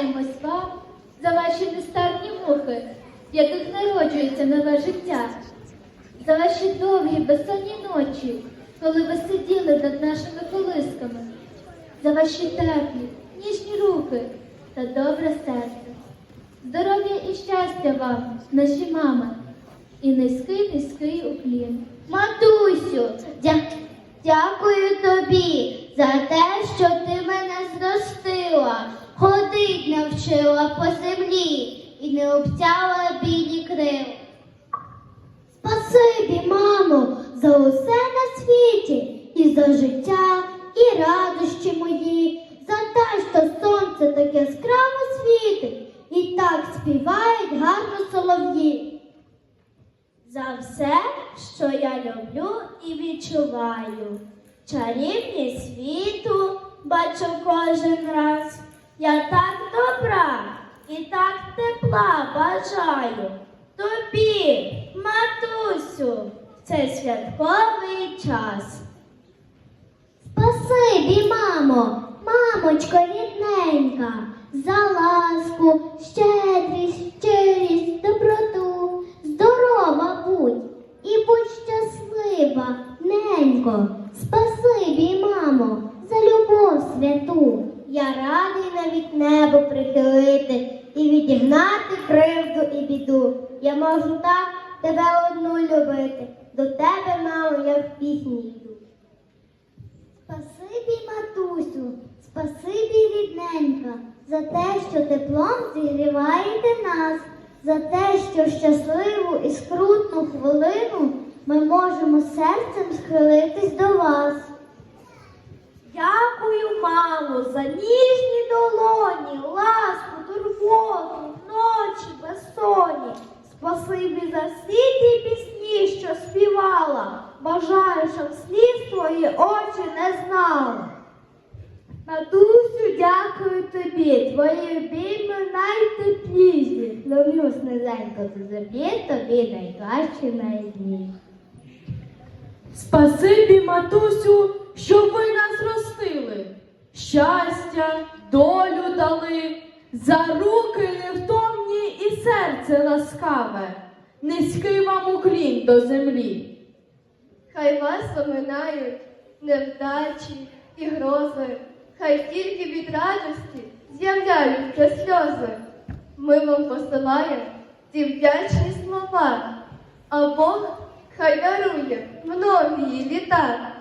Вклоняємось вам за ваші нестарні мухи, в яких народжується нове життя, за ваші довгі безсонні ночі, коли ви сиділи над нашими колисками, за ваші теплі, ніжні руки та добре серце. Здоров'я і щастя вам, наші мами, і низький низький уклін. Матусю, дя- дякую тобі за те, що ти мене зростила, ходить по землі і не обтяла білі крил. Спасибі, мамо, за усе на світі, і за життя, і радощі мої, за те, що сонце таке яскраво світить, і так співають гарно солов'ї. За все, що я люблю і відчуваю. Чарівність світу бачу кожен раз. Я так так тепла бажаю. Тобі, матусю, в цей святковий час. Спасибі, мамо, мамочко рідненька, за ласку, щедрість, щирість, доброту, здорова будь і будь щаслива, ненько. Спасибі, мамо, за любов святу. Я радий навіть небо прихилити і відігнати кривду і біду. Я можу так тебе одну любити. До тебе, мамо, я в пісні йду. Спасибі, матусю, спасибі, рідненька, за те, що теплом зігріваєте нас, за те, що щасливу і скрутну хвилину ми можемо серцем схилитись до вас. Дякую, мамо, за ніжні долоні, ласку, турботу, ночі безсонні. Спасибі за всі ті пісні, що співала. Бажаю, щоб слів твої очі не знали. Матусю, дякую тобі, твої обійми найтепліші. Люблю снизенько за забі, тобі найкращі найдні. Спасибі, матусю, що ви нас ростили. Щастя, долю дали, за руки невтомні і серце ласкаве. Низький вам уклін до землі. Хай вас поминають невдачі і грози, хай тільки від радості з'являються сльози. Ми вам посилаємо ці вдячні слова, а Бог хай дарує многії літа.